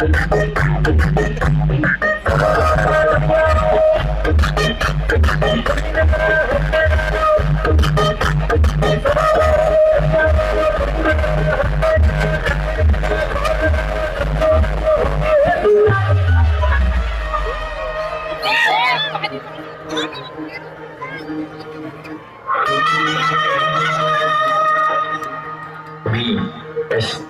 Me, es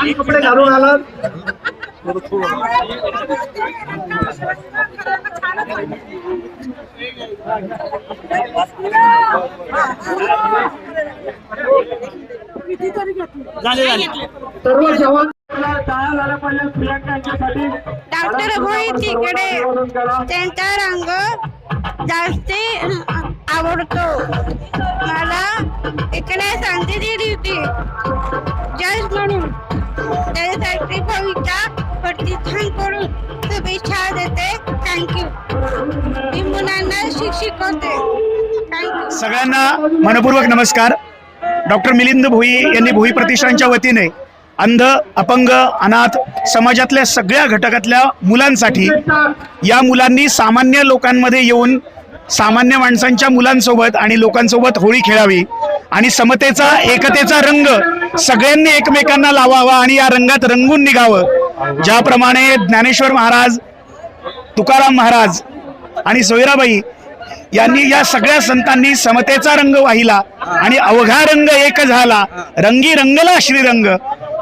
छान कपडे घालून आलात सर्व जवान डॉक्टर भोई तिकडे त्यांचा रंग जास्ती आवडतो. मला इकडे संधी दिली होती जज प्रतिष्ठानकडून शुभेच्छा देते. थँक्यू मी मुलांना शिक्षक होते. थँक्यू सगळ्यांना मनपूर्वक नमस्कार. डॉक्टर मिलिंद भोई यांनी भोई प्रतिष्ठानच्या वतीने अंध अपंग अनाथ समाजातल्या सगळ्या घटकातल्या मुलांसाठी या मुलांनी सामान्य लोकांमध्ये येऊन सामान्य माणसांच्या मुलांसोबत आणि लोकांसोबत होळी खेळावी आणि समतेचा एकतेचा रंग सगळ्यांनी एकमेकांना लावावा आणि या रंगात रंगून निघावं ज्याप्रमाणे ज्ञानेश्वर महाराज तुकाराम महाराज आणि सोयराबाई यांनी या सगळ्या संतांनी समतेचा रंग वाहिला आणि अवघा रंग एक झाला. रंगी रंगला श्रीरंग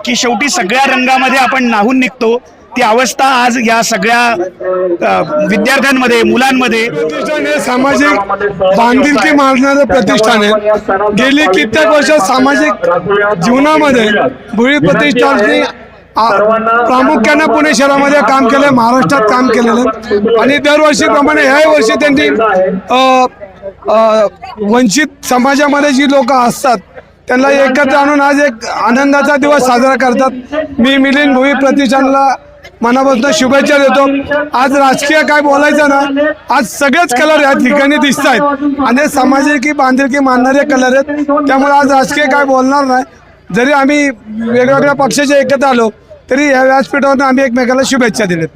की शेवटी सगळ्या रंगामध्ये आपण नाहून निघतो. ती अवस्था आज या सगळ्या विद्यार्थ्यांमध्ये मुलांमध्ये सामाजिक बांधिलकी मारणारं प्रतिष्ठान आहे. गेली कित्येक वर्ष सामाजिक जीवनामध्ये भुई प्रतिष्ठानने प्रामुख्याने पुणे शहरामध्ये काम केलं महाराष्ट्रात काम केलेलं. आहे. आणि दरवर्षीप्रमाणे ह्याही वर्षी त्यांनी वंचित समाजामध्ये जी लोक असतात त्यांना एकत्र आणून आज एक आनंदाचा दिवस साजरा करतात. मी मिलिंद भुई प्रतिष्ठानला मनापासून शुभेच्छा देतो. आज राजकीय काय बोलायचं ना आज सगळेच कलर या ठिकाणी दिसत आहेत आणि सामाजिक बांधिलकी मानणारे कलर आहेत. त्यामुळे आज राजकीय काय बोलणार नाही. जरी आम्ही वेगवेगळ्या पक्षाचे एकत्र आलो तरी या व्यासपीठावर आम्ही एकमेकाला शुभेच्छा दिल्या